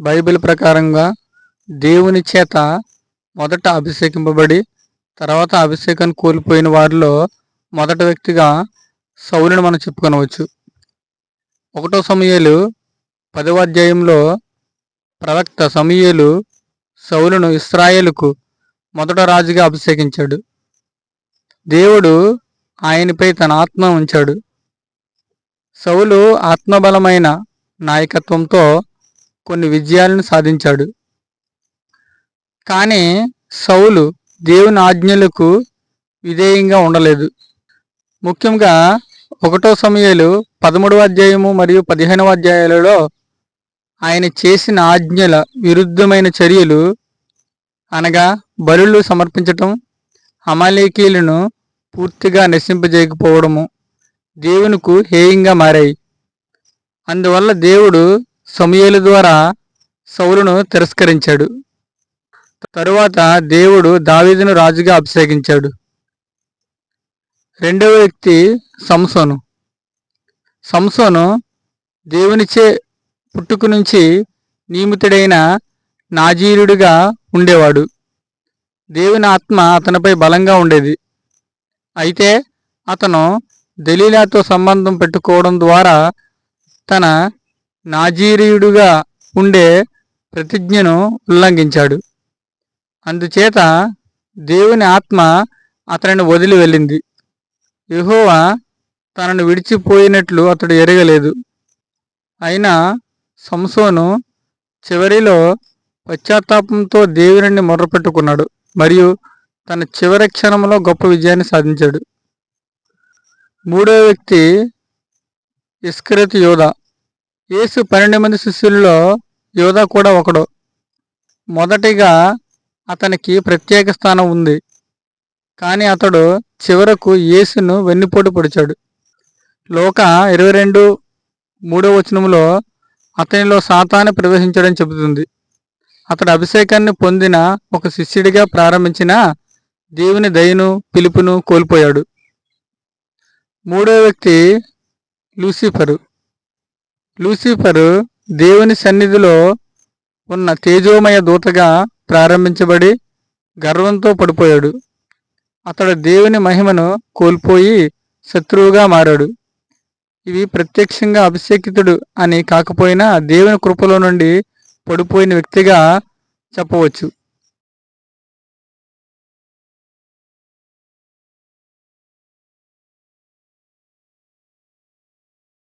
Bible ప్రకారంగా దేవుని చేత మొదట అభిషేకింపబడి తర్వాత అభిషేకాన్ని కోల్పోయిన వారిలో మొదట వ్యక్తిగా సౌలుని మనం చెప్పుకొనవచ్చు. ఒకటో సమయాలు పదవ అధ్యాయంలో ప్రవక్త సమయలు సౌలును ఇస్రాయేలుకు మొదట రాజుగా అభిషేకించాడు. దేవుడు ఆయనపై తన ఆత్మ ఉంచాడు. సౌలు ఆత్మబలమైన నాయకత్వంతో కొన్ని విజయాలను సాధించాడు. కానీ సౌలు దేవుని ఆజ్ఞలకు విధేయంగా ఉండలేదు. ముఖ్యంగా ఒకటో సమయాలు పదమూడవ అధ్యాయము మరియు పదిహేనవ అధ్యాయాలలో ఆయన చేసిన ఆజ్ఞల విరుద్ధమైన చర్యలు అనగా బలులు సమర్పించటం అమాలేకీలను పూర్తిగా నశింపజేయకపోవడము దేవునికు హేయంగా మారాయి. అందువల్ల దేవుడు సమయలు ద్వారా సౌలును తిరస్కరించాడు. తరువాత దేవుడు దావీదును రాజుగా అభిషేకించాడు. రెండవ వ్యక్తి సంసోను. సంసోను దేవునిచే పుట్టుకు నుంచి నియమితుడైన నాజీరుడిగా ఉండేవాడు. దేవుని ఆత్మ అతనిపై బలంగా ఉండేది. అయితే అతను దలీలాతో సంబంధం పెట్టుకోవడం ద్వారా తన నాజీరీయుడుగా ఉండే ప్రతిజ్ఞను ఉల్లంఘించాడు. అందుచేత దేవుని ఆత్మ అతనిని వదిలి వెళ్ళింది. యహోవా తనను విడిచిపోయినట్లు అతడు ఎరగలేదు. అయినా సంసోను చివరిలో పశ్చాత్తాపంతో దేవుని మొర్రపెట్టుకున్నాడు మరియు తన చివరి క్షణంలో గొప్ప విజయాన్ని సాధించాడు. మూడో వ్యక్తి ఇస్కరత్ యోధ. యేసు పన్నెండు మంది శిష్యుల్లో యోధ కూడా ఒకడు. మొదటిగా అతనికి ప్రత్యేక స్థానం ఉంది. కానీ అతడు చివరకు యేసును వెన్నుపోటు పొడిచాడు. లోక ఇరవై రెండు మూడో వచనంలో అతనిలో సాతాన్ని ప్రవేశించడం చెబుతుంది. అతడు అభిషేకాన్ని పొందిన ఒక శిష్యుడిగా ప్రారంభించిన దేవుని దయను పిలుపును కోల్పోయాడు. మూడో వ్యక్తి లూసిఫరు. లూసిఫరు దేవుని సన్నిధిలో ఉన్న తేజోమయ దూతగా ప్రారంభించబడి గర్వంతో పడిపోయాడు. అతడు దేవుని మహిమను కోల్పోయి శత్రువుగా మారాడు. ఇవి ప్రత్యక్షంగా అభిషేకితుడు అని కాకపోయినా దేవుని కృపలో నుండి పడిపోయిన వ్యక్తిగా చెప్పవచ్చు.